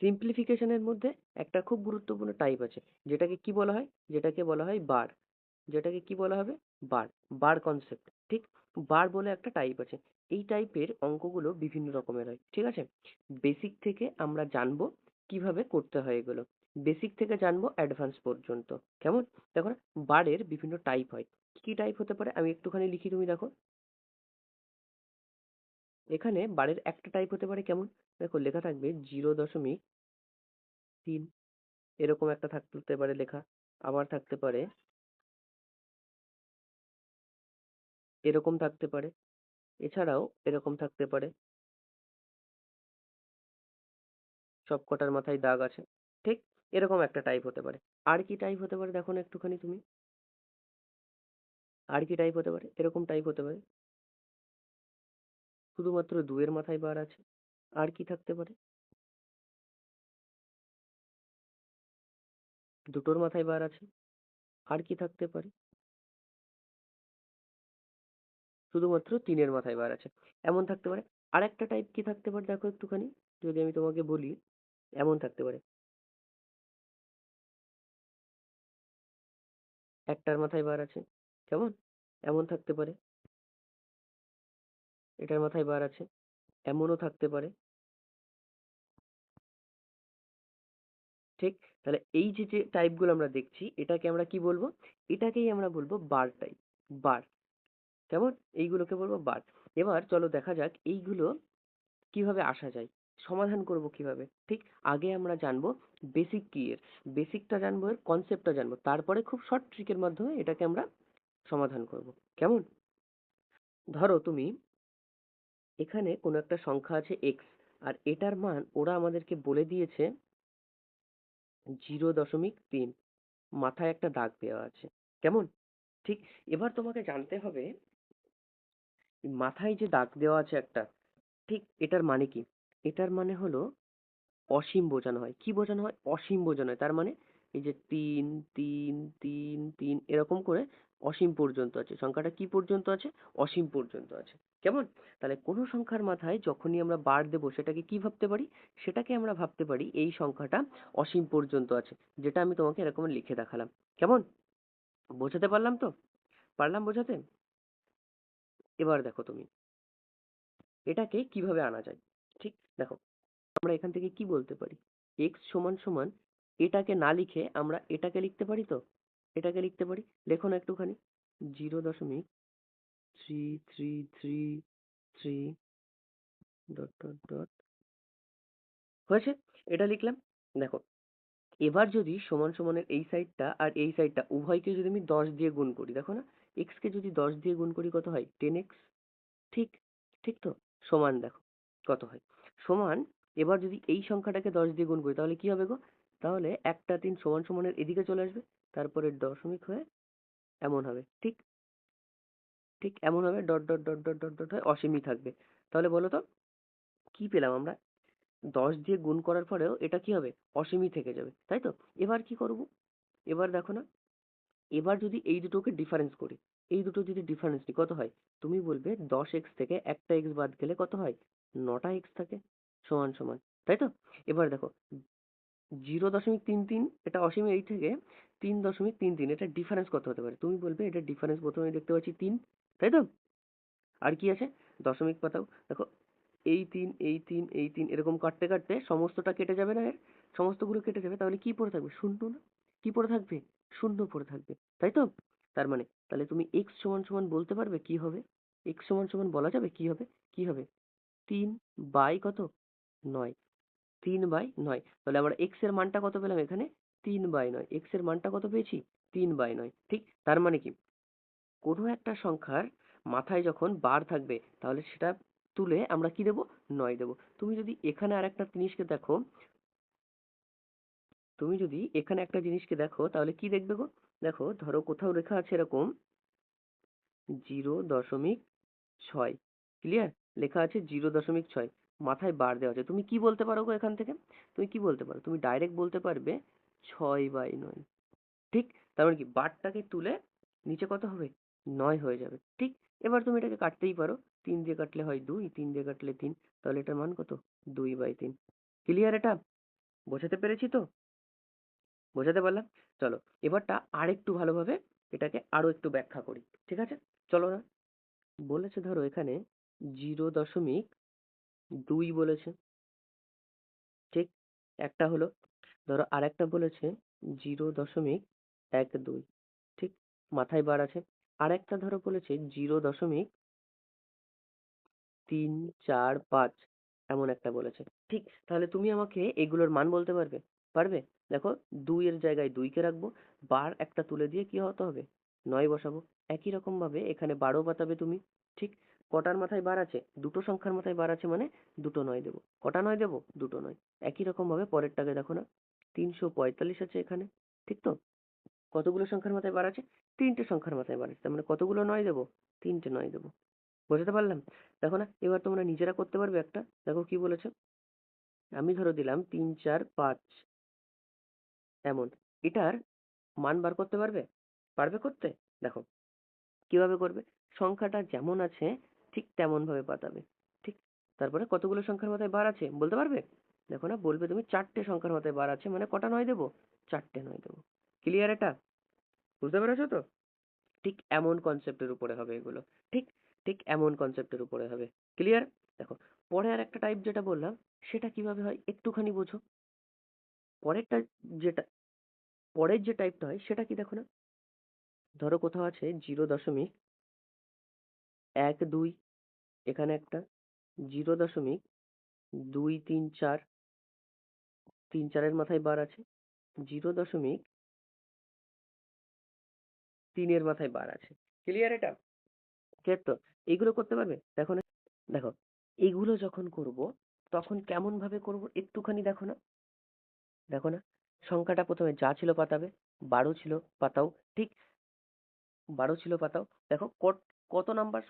সিম্পলিফিকেশনের মধ্যে একটা খুব গুরুত্বপূর্ণ টাইপ আছে। যেটাকে কি বলা হয়? যেটাকে বলা হয় বার যেটাকে কি বলা হবে? বার বার কনসেপ্ট ঠিক? বার বলে একটা টাইপ আছে। এই টাইপের অঙ্কগুলো বিভিন্ন রকমের হয়। ঠিক আছে? বেসিক থেকে আমরা জানব কীভাবে করতে হয় এগুলো। বেসিক থেকে জানব অ্যাডভান্স পর্যন্ত। কেমন? দেখো বারের বিভিন্ন টাইপ হয়। কি টাইপ হতে পারে? আমি একটুখানি লিখি, তুমি দেখো। এখানে বারের একটা টাইপ হতে পারে কেমন? দেখো লেখা থাকবে জিরো দশমিক তিন। এরকম একটা থাকতে পারে লেখা। আবার থাকতে পারে এরকম থাকতে পারে। এছাড়াও এরকম থাকতে পারে। সব কটার মাথায় দাগ আছে। ঠিক এরকম একটা টাইপ হতে পারে। আর কি টাইপ হতে পারে দেখো না একটুখানি তুমি। আর কি টাইপ হতে পারে? এরকম টাইপ হতে পারে। শুধুমাত্র দুয়ের মাথায় বার আছে? আর কি থাকতে পারে? দুটোর মাথায় বার আছে? আর কি থাকতে পারে? শুধুমাত্র তিনের মাথায় বার আছে। এমন থাকতে পারে। আর একটা টাইপ কি থাকতে পারে? দেখো একটুখানি। যদি আমি তোমাকে বলি, এমন থাকতে পারে। একটার মাথায় বার আছে। কেমন? এমন থাকতে পারে। এটার মাথায় বার আছে। এমনও থাকতে পারে। ঠিক? তাহলে এই যে যে টাইপগুলো আমরা দেখছি, এটাকে আমরা কি বলব? এটাকেই আমরা বলব বার টাইপ বার। কেমন? এইগুলোকে বলব বার। এবার চলো দেখা যাক এইগুলো কীভাবে আসা যায়। সমাধান করব কীভাবে? ঠিক? আগে আমরা জানব বেসিক কি এর? বেসিকটা জানব, এর কনসেপ্টটা জানব। তারপরে খুব শর্ট ট্রিকের মাধ্যমে এটাকে আমরা সমাধান করব। কেমন? ধরো তুমি এখানে কোনো একটা সংখ্যা আছে এক্স আর এটার মান ওরা আমাদেরকে বলে দিয়েছে জিরো দশমিক তিন, মাথায় একটা দাগ দেওয়া আছে। কেমন? ঠিক, এবার তোমাকে জানতে হবে মাথায় যে দাগ দেওয়া আছে একটা, ঠিক এটার মানে কি? এটার মানে হলো অসীম বোঝানো হয়। কি বোঝানো হয়? অসীম বোঝানো হয়। তার মানে এই যে তিন তিন তিন তিন, এরকম করে অসীম পর্যন্ত আছে। সংখ্যাটা কি পর্যন্ত আছে? অসীম পর্যন্ত আছে। কেমন? তাহলে কোনো সংখ্যার মাথায় যখনই আমরা বার দেবো সেটাকে কি ভাবতে পারি? সেটাকে আমরা ভাবতে পারি এই সংখ্যাটা অসীম পর্যন্ত আছে, যেটা আমি তোমাকে এরকম লিখে দেখালাম। কেমন? বোঝাতে পারলাম তো? পারলাম বোঝাতে? এবার দেখো তুমি। এটাকে কীভাবে আনা যায়? ঠিক? দেখো, আমরা এখান থেকে কি বলতে পারি? x সমান সমান এটাকে না লিখে আমরা এটাকে লিখতে পারি তো? এটাকে লিখতে পারি? লেখো না একটুখানি। জিরো দশমিক three three three three dot dot dot. হয়েছে? এটা লিখলাম। দেখো, এবার যদি সমান সমানের এই সাইডটা আর এই সাইডটা উভয়কে যদি আমি দশ দিয়ে গুণ করি, দেখো না, x কে যদি দশ দিয়ে গুণ করি কত হয়? টেন এক্স ঠিক ঠিক তো? সমান দেখো, কত হয়? সমান, এবার যদি এই সংখ্যাটাকে দশ দিয়ে গুণ করি, তাহলে কি হবে গো? তাহলে একটা তিন সমান সমানের এদিকে চলে আসবে। তারপরে দশমিক হয়ে এমন হবে। ঠিক? ঠিক এমন হবে dot dot dot dot dot dot হয়ে অসীমই থাকবে। তাহলে বলো তো, কি পেলাম আমরা? দশ দিয়ে গুণ করার পরেও এটা কি হবে? অসীমই থেকে যাবে, তাই তো? এবার কি করব? এবার দেখো না, এবার যদি এই দুটোকে ডিফারেন্স করি, এই দুটো যদি ডিফারেন্স নিই, কত হয়? তুমি বলবে দশ এক্স থেকে একটা এক্স বাদ গেলে কত হয়? নটা এক্স থাকে, সমান সমান, তাই তো? এবার দেখো, জিরো দশমিক তিন তিন, এটা অসীম এই থেকে তিন দশমিক তিন তিন, এটা ডিফারেন্স কত হতে পারে? তুমি বলবে এটা ডিফারেন্স প্রথমে দেখতে পাচ্ছি তিন, তাই তো? আর কি আছে? দশমিক পাতাও। দেখো, এই তিন এই তিন এই তিন, এরকম কাটতে কাটতে সমস্তটা কেটে যাবে না এর? সমস্তগুলো কেটে যাবে, তাহলে কি পড়ে থাকবে? শূন্য না? কি পড়ে থাকবে? শূন্য পড়ে থাকবে, তাই তো? তার মানে তাহলে তুমি এক্স সমান সমান বলতে পারবে কি হবে? এক্স সমান সমান বলা যাবে কি হবে? কি হবে? তিন বাই কত? নয়। তিন বাই নয়। তাহলে আমরা এক্সের মানটা কত পেলাম এখানে? তিন বাই নয়। এক্সের মানটা কত পেয়েছি? তিন বাই নয়। ঠিক? তার মানে কি? কোনো একটা সংখ্যার মাথায় যখন বার থাকবে, তাহলে সেটা তুলে আমরা কি দেব? নয় দেব। তুমি যদি এখানে আর একটা জিনিসকে দেখো, তুমি যদি এখানে একটা জিনিসকে দেখো, তাহলে কি দেখবে গো? দেখো, ধরো কোথাও লেখা আছে এরকম, জিরো দশমিক ছয়। ক্লিয়ার লেখা আছে জিরো দশমিক ছয়। মাথায় বার দেওয়া আছে। তুমি কি বলতে পারো গো এখান থেকে? তুমি কি বলতে পারো? তুমি ডাইরেক্ট বলতে পারবে ছয় বাই নয়। ঠিক? তার মানে কি? বারটাকে তুলে নিচে কত হবে? নয় হয়ে যাবে। ঠিক? এবার তুমি এটাকে কাটতেই পারো। তিন দিয়ে কাটলে হয় দুই, তিন দিয়ে কাটলে তিন। তাহলে এটার মান কত? দুই বাই তিন। ক্লিয়ার এটা? বোঝাতে পেরেছি তো? বোঝাতে পারলাম? চলো, এবারটা আর একটু ভালোভাবে এটাকে আরও একটু ব্যাখ্যা করি। ঠিক আছে? চলো না। বলেছে ধরো এখানে জিরো দশমিক দুই বলেছে। ঠিক? একটা হলো ধরো আরেকটা বলেছে জিরো দশমিক এক দুই, ঠিক? মাথায় বার আছে। আরেকটা ধরো বলেছে জিরো দশমিক তিন চার পাঁচ, এমন একটা বলেছে। ঠিক, তাহলে তুমি আমাকে এগুলোর মান বলতে পারবে? পারবে? দেখো দুইয়ের জায়গায় দুইকে রাখব, বার একটা তুলে দিয়ে কি হতে হবে? নয় বসাবো। একই রকম ভাবে এখানে বারো পাতাবে তুমি, ঠিক? কটার মাথায় বার আছে? দুটো সংখ্যার মাথায় বার আছে মানে দুটো নয় দেবো। কটা নয় দেবো? দুটো নয়। একই রকম ভাবে পরেরটাকে দেখো না। তিনশো পঁয়তাল্লিশ আছে এখানে, ঠিক তো? কতগুলো সংখ্যার মাথায় বার আছে? তিনটে সংখ্যার মাথায় বার আছে, তার মানে কতগুলো নয় দেবো? তিনটে নয় দেবো। বোঝাতে পারলাম? দেখো না, এবার তোমরা নিজেরা করতে পারবে একটা। দেখো কি বলেছে? আমি ধরো দিলাম তিন, চার, পাঁচ। এমন। এটার মান বার করতে পারবে? পারবে করতে? দেখো। কীভাবে করবে? সংখ্যাটা যেমন আছে, ঠিক তেমন ভাবে পাতাবে, ঠিক? তারপরে কতগুলো সংখ্যার মাথায় বার আছে, বলতে পারবে? দেখো না, বলবে তুমি চারটে সংখ্যার মাথায় বার আছে মানে কটা নয় দেবো? চারটে নয় দেবো। ক্লিয়ার এটা? বুঝতে পেরেছ তো? ঠিক এমন কনসেপ্টের উপরে হবে এগুলো। ঠিক ঠিক এমন কনসেপ্টের উপরে হবে। ক্লিয়ার দেখো, পরে আর একটা টাইপ যেটা বললাম, সেটা কীভাবে হয়? একটুখানি বোঝো। পরেরটা যেটা, পরের যে টাইপটা হয়, সেটা কি দেখো না? ধরো কোথাও আছে জিরো দশমিক এক দুই, এখানে একটা জিরো দশমিক দুই তিন চার তিন চারের মাথায় বার আছে। জিরো দশমিক তিনের মাথায় বার আছে। ক্লিয়ার এটা? ক্লিয়ার তো? এইগুলো করতে পারবে? দেখো না, দেখো এইগুলো যখন করব, তখন কেমন ভাবে করব একটুখানি দেখো না? দেখো না, সংখ্যাটা প্রথমে যা ছিল পাতাবে, বারো ছিল পাতাও, ঠিক বারো ছিল পাতাও। দেখো কত নাম্বার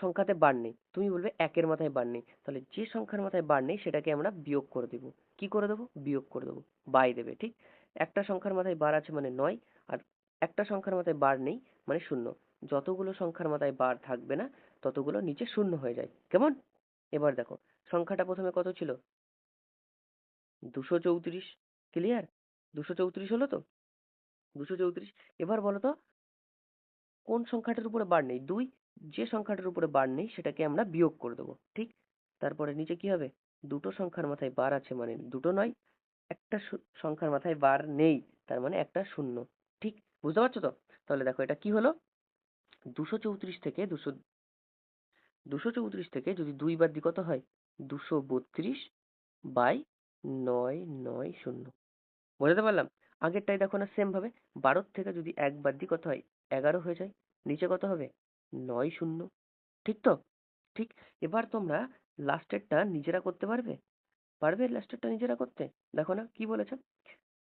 সংখ্যাতে বার নেই। তুমি বলবে একের মাথায় বার নেই। তাহলে যে সংখ্যার মাথায় বার নেই, সেটাকে আমরা বিয়োগ করে দেবো। কি করে দেবো? বিয়োগ করে দেবো। বাই দেবে, ঠিক? একটা সংখ্যার মাথায় বার আছে মানে নয়, আর একটা সংখ্যার মাথায় বার নেই মানে শূন্য। যতগুলো সংখ্যার মাথায় বার থাকবে না, ততগুলো নিচে শূন্য হয়ে যায়। কেমন? এবার দেখো, সংখ্যাটা প্রথমে কত ছিল? দুশো চৌত্রিশ। ক্লিয়ার দুশো চৌত্রিশ হলো তো? দুশো চৌত্রিশ। এবার বলো তো, কোন সংখ্যাটার উপরে বার নেই? দুই যে সংখ্যাটার উপরে বার নেই, সেটাকে আমরা বিয়োগ করে দেবো, ঠিক? তারপরে নিচে কি হবে? দুটো সংখ্যার মাথায় বার আছে মানে দুটো নয়, একটা সংখ্যার মাথায় বার নেই, তার মানে একটা শূন্য, ঠিক? বুঝতে পারছ তো? তাহলে দেখো এটা কি হলো? দুশো চৌত্রিশ থেকে দুশো দুশো চৌত্রিশ থেকে যদি দুই বাদ দিই কত হয়? দুশো বত্রিশ বাই নয় নয় শূন্য, বোঝাতে পারলাম? আগেরটাই দেখো না সেম ভাবে, বারোর থেকে যদি এক বাদ দিই কত হয়? এগারো হয়ে যায়, নিচে কত হবে? নয় শূন্য। ঠিক তো? ঠিক, এবার তোমরা লাস্টেরটা নিজেরা করতে পারবে? পারবে লাস্টেরটা নিজেরা করতে? দেখো না, কি বলেছে?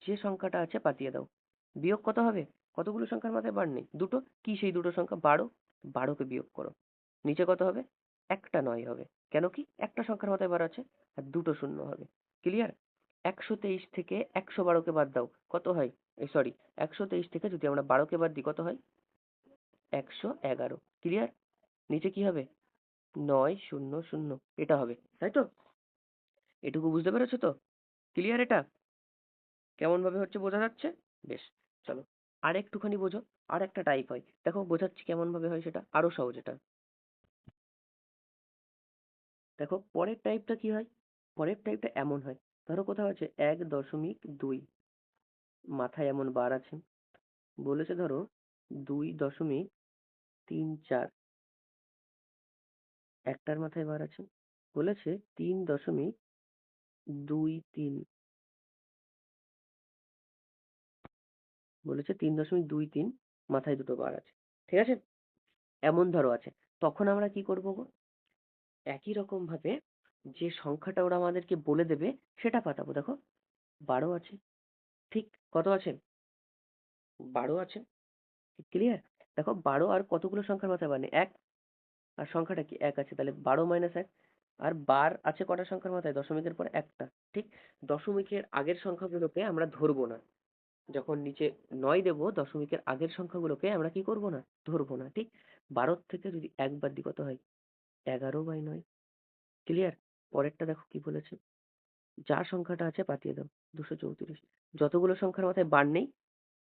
যে সংখ্যাটা আছে পাতিয়ে দাও। বিয়োগ কত হবে? কতগুলো সংখ্যার মাথায় বার নেই? দুটো? কি সেই দুটো সংখ্যা? বারো। বারোকে বিয়োগ করো। নিচে কত হবে? একটা নয় হবে। কেন কি? একটা সংখ্যার মাথায় বার আছে আর দুটো শূন্য হবে। ক্লিয়ার একশো তেইশ থেকে একশো বারোকে বাদ দাও। কত হয়? সরি একশো তেইশ থেকে যদি আমরা বারোকে বাদ দিই, কত হয়? একশো এগারো। ক্লিয়ার নিচে কি হবে? নয় শূন্য শূন্য। এটা হবে, তাই তো? এটুকু বুঝতে পেরেছ তো? ক্লিয়ার এটা? কেমন ভাবে হচ্ছে বোঝা যাচ্ছে? বেশ, চলো আর একটুখানি বোঝো আর একটা টাইপ হয়। দেখো, বোঝাচ্ছি কেমন ভাবে হয় সেটা আরও সহজ এটা। দেখো, পরের টাইপটা কি হয়? পরের টাইপটা এমন হয়। ধরো কোথাও আছে এক দশমিক দুই। মাথায় এমন বার আছে। বলেছে ধরো দুই দশমিক তিন চার একটার মাথায় বার আছে। বলেছে তিন দশমিক দুই তিন। বলেছে তিন দশমিক দুই তিন, মাথায় দুটো বার আছে। ঠিক আছে? এমন ধরো আছে। তখন আমরা কি করব গো? একই রকম ভাবে যে সংখ্যাটা ওরা আমাদেরকে বলে দেবে, সেটা পাতাবো। দেখো, বারো আছে। ঠিক, কত আছে? বারো আছে। ক্লিয়ার দেখো বারো আর কতগুলো সংখ্যার মাথায় নেই এক? আর সংখ্যাটা কি এক আছে? তাহলে বারো মাইনাস এক। আর বার আছে কটা সংখ্যার মাথায়? দশমিকের পর একটা, ঠিক? দশমিকের আগের সংখ্যাগুলোকে আমরা ধরবো না। যখন নিচে নয় দেবো, দশমিকের আগের সংখ্যাগুলোকে আমরা কি করব না? ধরবো না, ঠিক? বারোর থেকে যদি এক বাদ দিই, কত হয়? এগারো বাই নয়। ক্লিয়ার পরেরটা দেখো কি বলেছে? যার সংখ্যাটা আছে পাতিয়ে দাও, দুশো চৌত্রিশ। যতগুলো সংখ্যার মাথায় বার নেই,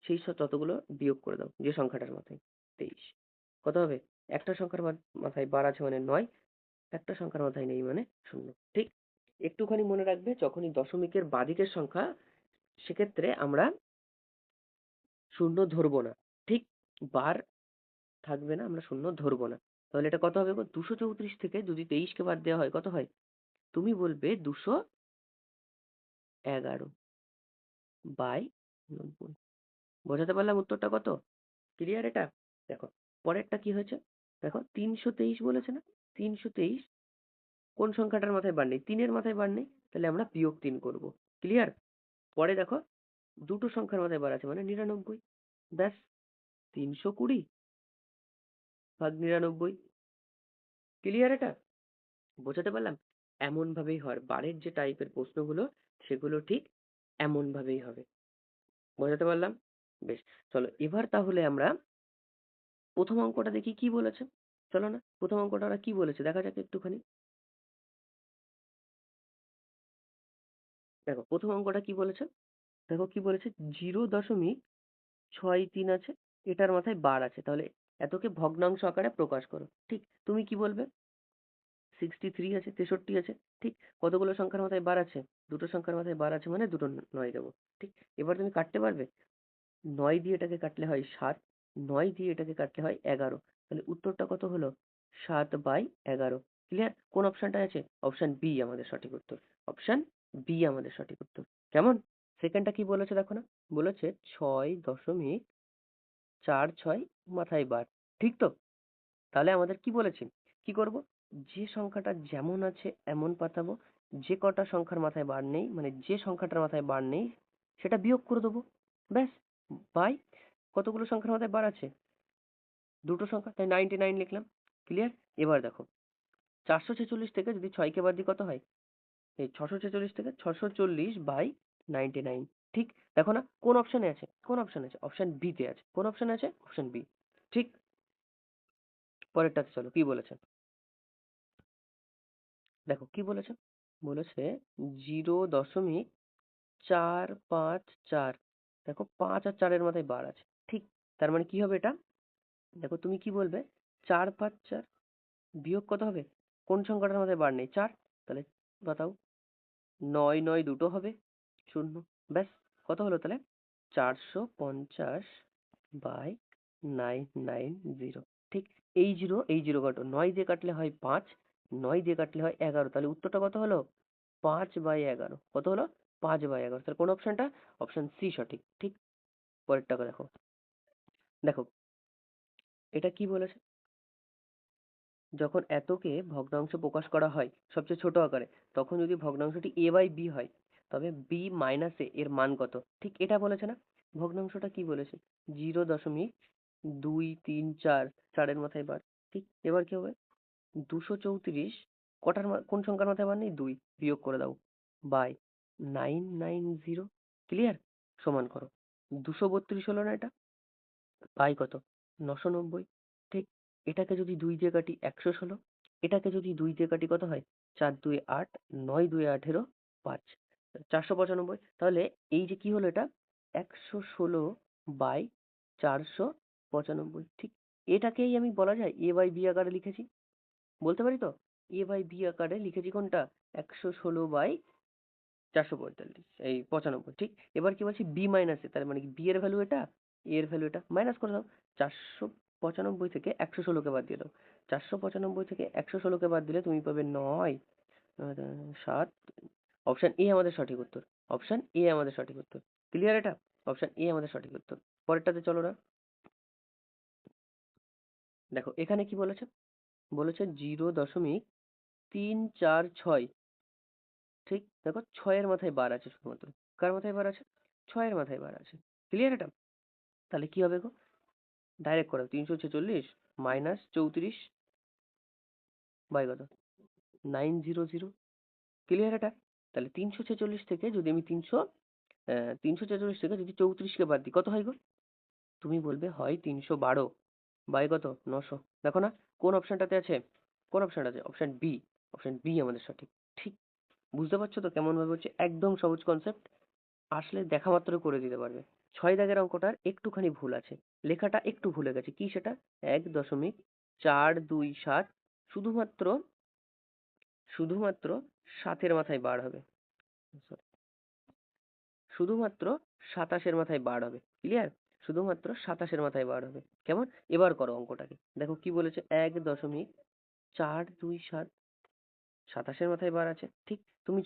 সেই সব ততগুলো বিয়োগ করে দাও, যে সংখ্যাটার মাথায়। তেইশ। কত হবে? একটা সংখ্যার মাথায় বার আছে মানে নয়, একটা সংখ্যার মাথায় নেই মানে শূন্য, ঠিক? একটুখানি মনে রাখবে, যখনই দশমিকের বাদিকের সংখ্যা, সেক্ষেত্রে আমরা শূন্য ধরবো না, ঠিক? বার থাকবে না, আমরা শূন্য ধরবো না। তাহলে এটা কত হবে? দুশো চৌত্রিশ থেকে যদি তেইশকে বাদ দেওয়া হয়, কত হয়? তুমি বলবে দুশো এগারো বাই নব্বই। বোঝাতে পারলাম উত্তরটা কত? ক্লিয়ার এটা? দেখো, পরেরটা কি হয়েছে? দেখো, তিনশো তেইশ বলেছে না? তিনশো তেইশ কোন সংখ্যাটার মাথায় বার নেই? তিনের মাথায় বার নেই? তাহলে আমরা বিয়োগ তিন করব। ক্লিয়ার পরে দেখো, দুটো সংখ্যার মাথায় বার আছে মানে নিরানব্বই। ব্যাস, তিনশো কুড়ি ভাগ নিরানব্বই। ক্লিয়ার এটা? বোঝাতে পারলাম? এমন ভাবেই হয়। বারের যে টাইপের প্রশ্নগুলো, সেগুলো ঠিক এমন ভাবেই হবে। বোঝাতে পারলাম? বেশ, চলো এবার তাহলে আমরা প্রথম অঙ্কটা দেখি কি বলেছে। চলো না, প্রথম অঙ্কটা ওরা কি বলেছে? দেখা যাক একটুখানি। দেখো, প্রথম অঙ্কটা কি বলেছে? দেখো কি বলেছে? জিরো দশমিক ছয় তিন আছে, এটার মাথায় বার আছে। তাহলে এতকে ভগ্নাংশ আকারে প্রকাশ করো। ঠিক, তুমি কি বলবে? সিক্সটি থ্রি আছে, তেষট্টি আছে, ঠিক, কতগুলো সংখ্যার মাথায় বার আছে? দুটো সংখ্যার মাথায় বার আছে মানে দুটো নয় দেবো। ঠিক, এবার তুমি কাটতে পারবে? নয় দিয়ে এটাকে কাটলে হয় সাত নয় দিয়ে এটাকে কাটলে হয় এগারো। তাহলে উত্তরটা কত হলো? সাত বাই এগারো। ক্লিয়ার কোন অপশনটা আছে? অপশন বি আমাদের সঠিক উত্তর। অপশন বি আমাদের সঠিক উত্তর। কেমন? সেকেন্ডটা কি বলেছে দেখো না? বলেছে ছয় দশমিক চার ছয় মাথায় বার। ঠিক তো? তাহলে আমাদের কি বলেছে? কি করব? যে সংখ্যাটা যেমন আছে এমন পাতাবো। যে কটা সংখ্যার মাথায় বার নেই মানে যে সংখ্যাটার মাথায় বার নেই, সেটা বিয়োগ করে দেবো। ব্যাস, বাই কতগুলো সংখ্যার মাথায় বার আছে? দুটো সংখ্যা, তাই নাইনটি নাইন লিখলাম ক্লিয়ার এবার দেখো, চারশো ছেচল্লিশ থেকে যদি ছয়কে বাদ দিই কত হয়? এই ছশো ছেচল্লিশ থেকে ছশো চল্লিশ বাই নাইনটি নাইন ঠিক? দেখো না, কোন অপশনে আছে? কোন অপশনে আছে? অপশন বি তে আছে। কোন অপশনে আছে? অপশন বি ঠিক? পরেরটাতে চলো, কি বলেছে? দেখো, কি বলেছে? বলেছে জিরো দশমিক চার পাঁচ চার, দেখো পাঁচ আর চারের মাথায় বার আছে। ঠিক তার মানে কি হবে এটা? দেখো তুমি কি বলবে? চার পাঁচ চার বিয়োগ কত হবে? কোন সংখ্যাটার মাথায় বার নেই? চার। তাহলে বাতাও। নয় নয় দুটো হবে। শূন্য। ব্যাস। কত হলো তাহলে? চারশো পঞ্চাশ বাই নাইন নাইন, জিরো। ঠিক এই জিরো এই জিরো কাটো। নয় দিয়ে কাটলে হয় পাঁচ, নয় দিয়ে কাটলে হয় এগারো। তাহলে উত্তরটা কত হলো? পাঁচ বাই এগারো। কত হলো? পাঁচ বাই এগারো। তাহলে কোন অপশনটা? অপশন সি সঠিক। ঠিক পরেরটা দেখো। দেখো, এটা কি বলেছে? যখন এতকে ভগ্নাংশ প্রকাশ করা হয় সবচেয়ে ছোট আকারে, তখন যদি ভগ্নাংশটি এ বাই বি হয়, তবে বি মাইনাস এ এর মান কত? ঠিক এটা বলেছে না? ভগ্নাংশটা কি বলেছে? জিরো দশমিক দুই তিন চার, চারের মাথায় বার। ঠিক, এবার কি হবে? দুশো চৌত্রিশ কটার কোন সংখ্যার মাথায় বার নেই? দুই, বিয়োগ করে দাও। By nine nine zero clear সমান করো। দুশো বত্রিশ হলো না এটা? বাই কত? নশো নব্বই? ঠিক? এটাকে যদি দুই দিয়ে কাটি একশো ষোলো? এটাকে যদি দুই দিয়ে কাটি কত হয়? চার দুই আট, নয় দুই আঠেরো, পাঁচ। চারশো পঁচানব্বই? তাহলে এই যে কি হলো এটা? একশো ষোলো বাই চারশো পঁচানব্বই। ঠিক? এটাকেই আমি বলা যায় এ বাই বি আকারে লিখেছি। বলতে পারি তো? এ বাই বি আকারে লিখেছি কোনটা? একশো ষোলো বাই চারশো পঁয়তাল্লিশ, এই পঁচানব্বই। ঠিক? এবার কি বলছি? বি মাইনাস এ, তার মানে কি বি এর ভ্যালু এটা? এর ভ্যালু এটা মাইনাস করে দাও, চারশো পঁচানব্বই থেকে একশো ষোলোকে বাদ দিয়ে দাও। চারশো পঁচানব্বই থেকে একশো ষোলোকে বাদ দিলে তুমি পাবে নয় সাত। অপশন এ আমাদের সঠিক উত্তর। অপশন এ আমাদের সঠিক উত্তর। ক্লিয়ার এটা? অপশন এ আমাদের সঠিক উত্তর। পরেরটাতে চলো না। দেখো, এখানে কি বলেছে? বলেছে জিরো দশমিক তিন চার ছয়। ঠিক? দেখো, ছয়ের মাথায় বার আছে শুধুমাত্র। কার মাথায় বার আছে? ছয়ের মাথায় বার আছে। ক্লিয়ার এটা? তাহলে কি হবে গো? ডাইরেক্ট করো তিনশো ছেচল্লিশ মাইনাস চৌত্রিশ বাই কত? নাইন জিরো জিরো ক্লিয়ার এটা? তাহলে তিনশো ছেচল্লিশ থেকে যদি আমি তিনশো তিনশো ছেচল্লিশ থেকে যদি চৌত্রিশকে বাদ দিই, কত হয় গো? তুমি বলবে হয় তিনশো বারো বাই কত? নশো। দেখো না, কোন অপশনটাতে আছে? কোন অপশনটা আছে? অপশন বি অপশন বি আমাদের সঠিক। ঠিক? বুঝতে পারছ তো কেমন ভাবে হচ্ছে একদম সহজ কনসেপ্ট আসলে দেখা মাত্র করে দিতে পারবে। ছয় দাগের অঙ্কটার একটুখানি ভুল আছে। লেখাটা একটু ভুলে গেছে। কি সেটা? এক দশমিক চার দুই সাত। শুধুমাত্র শুধুমাত্র সাতের মাথায় বার হবে। শুধুমাত্র সাতাশের মাথায় বার হবে। ক্লিয়ার শুধুমাত্র সাতাশের মাথায় বার হবে। কেমন? এবার করো অঙ্কটাকে। দেখো কি বলেছে? এক দশমিক চার দুই সাত। সাতাশের মাথায় বার আছে। ঠিক, তুমি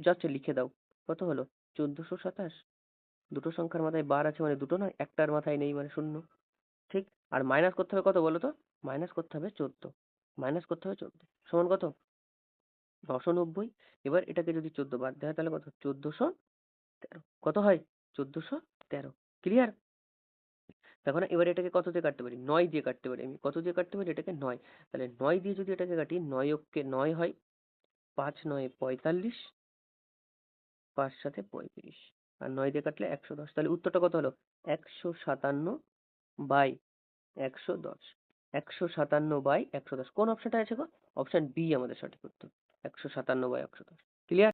জাস্ট লিখে দাও। কত হলো? চোদ্দশো সাতাশ। দুটো সংখ্যার মাথায় বার আছে মানে দুটো নয়, একটার মাথায় নেই মানে শূন্য। ঠিক? আর মাইনাস করতে হবে কত বলো তো মাইনাস করতে হবে চোদ্দ। মাইনাস করতে হবে চোদ্দ। সমান কত? নশো নব্বই। এবার এটাকে যদি চোদ্দ বাদ দেওয়া হয় তাহলে কত? চোদ্দশো তেরো। কত হয়? চোদ্দশো তেরো। ক্লিয়ার দেখো না, এবার এটাকে কত দিয়ে কাটতে পারি? নয় দিয়ে কাটতে পারি আমি। কত দিয়ে কাটতে পারি? এটাকে নয়। তাহলে নয় দিয়ে যদি এটাকে কাটি, নয় অক্ষে নয় হয় পাঁচ নয় পঁয়তাল্লিশ, পাঁচ সাথে পঁয়ত্রিশ। আর নয় দিয়ে কাটলে একশো দশ। তাহলে উত্তরটা কত হলো? একশো সাতান্ন বাই একশো দশ। একশো সাতান্ন বাই একশো দশ। কোন অপশনটা আছে গো? অপশন বি আমাদের সঠিক উত্তর। একশো সাতান্ন বাই একশো দশ। ক্লিয়ার